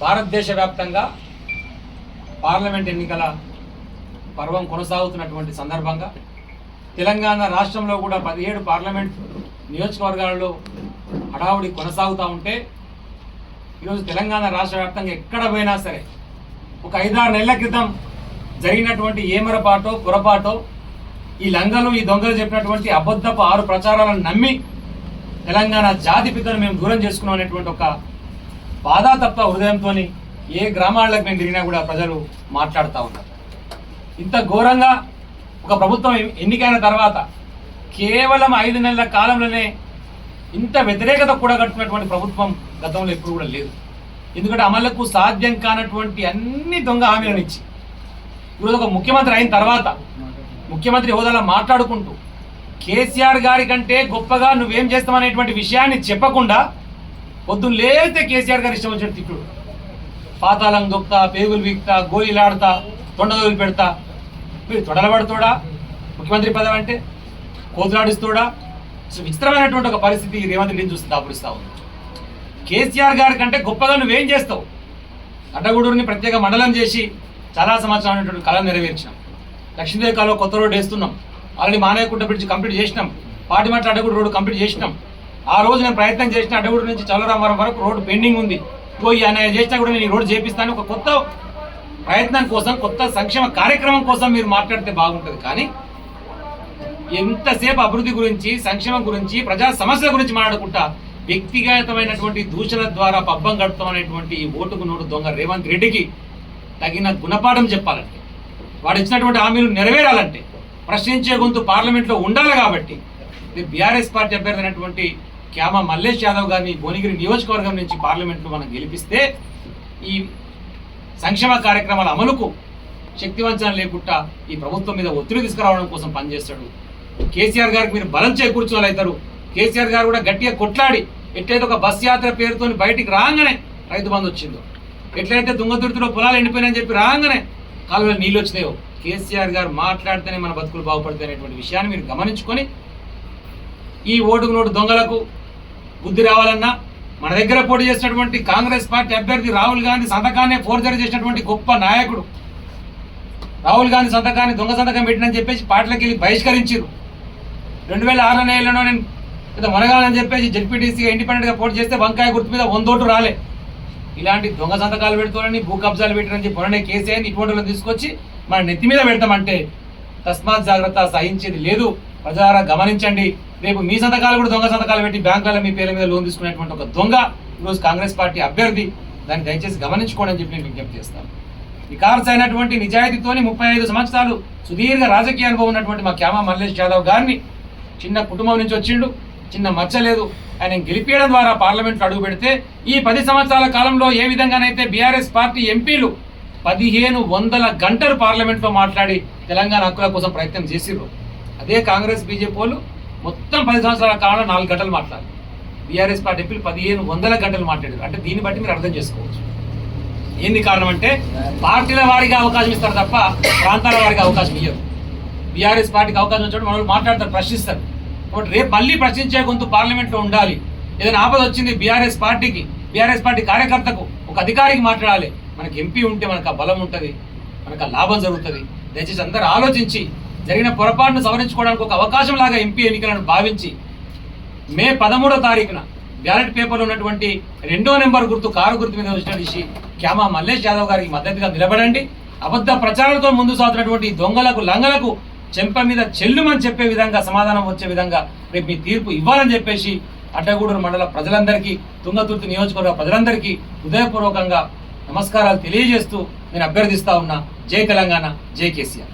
భారతదేశ వ్యాప్తంగా పార్లమెంట్ ఎన్నికల పర్వం కొనసాగుతున్నటువంటి సందర్భంగా తెలంగాణ రాష్ట్రంలో కూడా పదిహేడు పార్లమెంట్ నియోజకవర్గాలలో హడావుడి కొనసాగుతూ ఉంటే ఈరోజు తెలంగాణ రాష్ట్ర వ్యాప్తంగా ఎక్కడ పోయినా సరే ఒక ఐదారు నెలల క్రితం జరిగినటువంటి ఏమరపాటో పొరపాటో ఈ లంగలు ఈ దొంగలు చెప్పినటువంటి అబద్ధపు ఆరు ప్రచారాలను నమ్మి తెలంగాణ జాతి పితను మేము దూరం చేసుకున్నాం అనేటువంటి ఒక బాధ తప్ప హృదయంతో ఏ గ్రామాలకు మేము తిరిగినా కూడా ప్రజలు మాట్లాడుతూ ఉన్నారు. ఇంత ఘోరంగా ఒక ప్రభుత్వం ఎన్నికైన తర్వాత కేవలం ఐదు నెలల కాలంలోనే ఇంత వ్యతిరేకత కూడా కట్టినటువంటి ప్రభుత్వం గతంలో ఎప్పుడు కూడా లేదు. ఎందుకంటే అమలుకు సాధ్యం కానటువంటి అన్ని దొంగ హామీలను ఇచ్చి ఈరోజు ఒక ముఖ్యమంత్రి అయిన తర్వాత ముఖ్యమంత్రి హోదాలో మాట్లాడుకుంటూ కేసీఆర్ గారి కంటే గొప్పగా నువ్వేం చేస్తావనేటువంటి విషయాన్ని చెప్పకుండా పొద్దున్న లేతే కేసీఆర్ గారు ఇష్టం వచ్చిన తిట్టుడు. పాతాళం దొక్తా పేగులు వీక్తా గోళీలాడుతా తొండదోలు పెడతా. మీరు తొడలబడుతోడా? ముఖ్యమంత్రి పదవి అంటే కోతులాడిస్తోడా? అసలు విచిత్రమైనటువంటి ఒక పరిస్థితి రేవంత్ రెడ్డిని చూస్తే దాపురిస్తా ఉంది. కేసీఆర్ గారి కంటే గొప్పగా నువ్వేం చేస్తావు? అడ్డగూడూరుని ప్రత్యేక మండలం చేసి చాలా సంవత్సరాలు కళ నెరవేర్చినాం. లక్ష్మీదేవి కాలువ కొత్త రోడ్డు వేస్తున్నాం. ఆల్రెడీ మానేకుంట బ్రిడ్జ్ కంప్లీట్ చేసినాం. పాటిమట్ల అడ్డగూడు రోడ్డు కంప్లీట్ చేసినాం. ఆ రోజు నేను ప్రయత్నం చేసిన అడ్డగూడు నుంచి చల్లరామవరం వరకు రోడ్డు పెండింగ్ ఉంది. పోయి ఆయన చేసినా కూడా నేను ఈ రోడ్డు చేపిస్తాను. ఒక కొత్త ప్రయత్నం కోసం కొత్త సంక్షేమ కార్యక్రమం కోసం మీరు మాట్లాడితే బాగుంటుంది. కానీ ఎంతసేపు అభివృద్ధి గురించి సంక్షేమం గురించి ప్రజా సమస్యల గురించి మాట్లాడుకుంటా వ్యక్తిగతమైనటువంటి దూషణ ద్వారా పబ్బం గడుపుతాం అనేటువంటి ఈ ఓటుకు నోటు దొంగ రేవంత్ రెడ్డికి తగిన గుణపాఠం చెప్పాలంటే వాడు ఇచ్చినటువంటి హామీలు నెరవేరాలంటే ప్రశ్నించే గొంతు పార్లమెంట్లో ఉండాలి కాబట్టి బీఆర్ఎస్ పార్టీ అభ్యర్థి అయినటువంటి క్యామ మల్లేష్ యాదవ్ గారిని భువనగిరి నియోజకవర్గం నుంచి పార్లమెంట్లో మనం గెలిపిస్తే ఈ సంక్షేమ కార్యక్రమాల అమలుకు శక్తివంచన లేకుండా ఈ ప్రభుత్వం మీద ఒత్తిడి తీసుకురావడం కోసం పనిచేస్తాడు. కేసీఆర్ గారికి మీరు బలం చేకూర్చుకోవాలి అవుతారు కేసీఆర్ గారు కూడా గట్టిగా కొట్లాడి ఎట్లయితే ఒక బస్ యాత్ర పేరుతో బయటికి రాగానే రైతు బంధు వచ్చిందో ఎట్లయితే దుంగతుర్తిలో పొలాలు ఎండిపోయినాయని చెప్పి రాగానే కాలువలో నీళ్ళు వచ్చినాయో కేసీఆర్ గారు మాట్లాడితేనే మన బతుకులు బాగుపడతాయి అనేటువంటి విషయాన్ని మీరు గమనించుకొని ఈ ఓటుకు నోటు దొంగలకు బుద్ధి రావాలన్నా మన దగ్గర పోటీ చేసినటువంటి కాంగ్రెస్ పార్టీ అభ్యర్థి రాహుల్ గాంధీ సంతకాన్ని ఫోర్జరీ చేసినటువంటి గొప్ప నాయకుడు. రాహుల్ గాంధీ సంతకాన్ని దొంగ సంతకం పెట్టినని చెప్పేసి పార్టీలకు వెళ్ళి బహిష్కరించారు రెండు వేల ఆరు నెలలో నేను ఏదో మనగాలని చెప్పేసి జడ్పీటీసీగా ఇండిపెండెంట్గా పోటీ చేస్తే వంకాయ గుర్తు మీద వందోటు రాలే. ఇలాంటి దొంగ సంతకాలు పెడుతారని భూ కబ్జాలు పెట్టారని పొరనే మొన్ననే కేసీఆర్ని ఇటువంటి తీసుకొచ్చి మన నెత్తి మీద పెడతామంటే తస్మాత్ జాగ్రత్త సహించేది లేదు. ప్రజారా గమనించండి. రేపు మీ సంతకాలు కూడా దొంగ సంతకాలు పెట్టి బ్యాంకులలో మీ పేర్ల మీద లోన్ తీసుకునేటువంటి ఒక దొంగ ఈరోజు కాంగ్రెస్ పార్టీ అభ్యర్థి. దాన్ని దయచేసి గమనించుకోండి అని చెప్పి నేను విజ్ఞప్తి చేస్తాను. వికార్స్ అయినటువంటి నిజాయితీతోని ముప్పై ఐదు సంవత్సరాలు సుదీర్ఘ రాజకీయ అనుభవం ఉన్నటువంటి మా క్యామా మల్లేష్ యాదవ్ గారిని చిన్న కుటుంబం నుంచి వచ్చిండు. చిన్న మచ్చ లేదు. ఆయన గెలిపించడం ద్వారా పార్లమెంట్లో అడుగు పెడితే ఈ పది సంవత్సరాల కాలంలో ఏ విధంగానైతే బీఆర్ఎస్ పార్టీ ఎంపీలు పదిహేను వందల గంటలు పార్లమెంట్లో మాట్లాడి తెలంగాణ హక్కుల కోసం ప్రయత్నం చేసిర్రు అదే కాంగ్రెస్ బీజేపీ వాళ్ళు మొత్తం పది సంవత్సరాల కాలంలో నాలుగు గంటలు మాట్లాడారు. బీఆర్ఎస్ పార్టీ ఎంపీలు పదిహేను వందల గంటలు మాట్లాడారు. అంటే దీన్ని బట్టి మీరు అర్థం చేసుకోవచ్చు. ఏంది కారణం అంటే పార్టీల వారిగా అవకాశం ఇస్తారు తప్ప ప్రాంతాల వారికి అవకాశం ఇయ్యరు. బీఆర్ఎస్ పార్టీకి అవకాశం వచ్చినప్పుడు మనం మాట్లాడతారు ప్రశ్నిస్తారు. కాబట్టి రేపు మళ్ళీ ప్రశ్నించే గొంతు పార్లమెంట్లో ఉండాలి. ఏదైనా ఆపద వచ్చింది బీఆర్ఎస్ పార్టీకి బీఆర్ఎస్ పార్టీ కార్యకర్తకు ఒక అధికారికి మాట్లాడాలి. మనకి ఎంపీ ఉంటే మనకు ఆ బలం ఉంటుంది మనకు ఆ లాభం జరుగుతుంది. దయచేసి అందరూ ఆలోచించి జరిగిన పొరపాటును సవరించుకోవడానికి ఒక అవకాశం లాగా ఎంపీ ఎన్నికలను భావించి మే పదమూడో తారీఖున బ్యాలెట్ పేపర్లో ఉన్నటువంటి రెండో నెంబర్ గుర్తు కారు గుర్తు మీద వచ్చిన దిశి క్యామా మల్లేష్ యాదవ్ గారికి మద్దతుగా నిలబడండి. అబద్ధ ప్రచారాలతో ముందు సాగుతున్నటువంటి దొంగలకు లంగలకు చెంప మీద చెల్లుమని చెప్పే విధంగా సమాధానం వచ్చే విధంగా రేపు మీ తీర్పు ఇవ్వాలని చెప్పేసి అడ్డగూడూరు మండల ప్రజలందరికీ తుంగతుర్తి నియోజకవర్గ ప్రజలందరికీ హృదయపూర్వకంగా నమస్కారాలు తెలియజేస్తూ నేను అభ్యర్థిస్తా ఉన్నా. జై తెలంగాణ జై కేసీఆర్.